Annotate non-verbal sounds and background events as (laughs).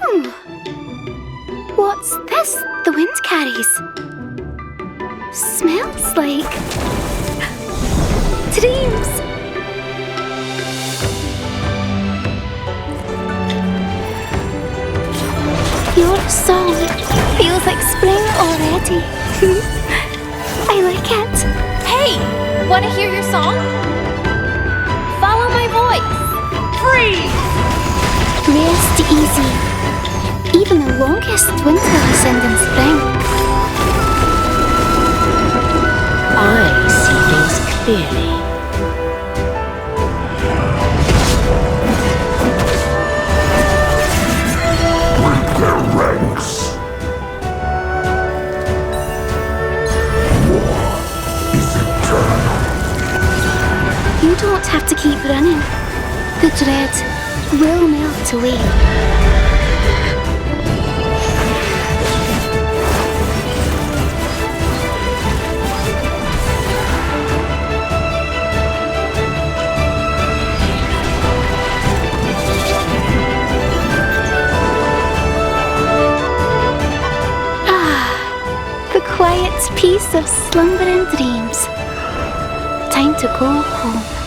hmm. What's this the wind carries? Smells like... dreams! Your song feels like spring already. (laughs) want to hear your song? Follow my voice. Freeze! Rest easy. Even the longest winter is ending spring. I see things clearly. You don't have to keep running. The dread will melt away. Ah, the quiet peace of slumbering dreams. To go home.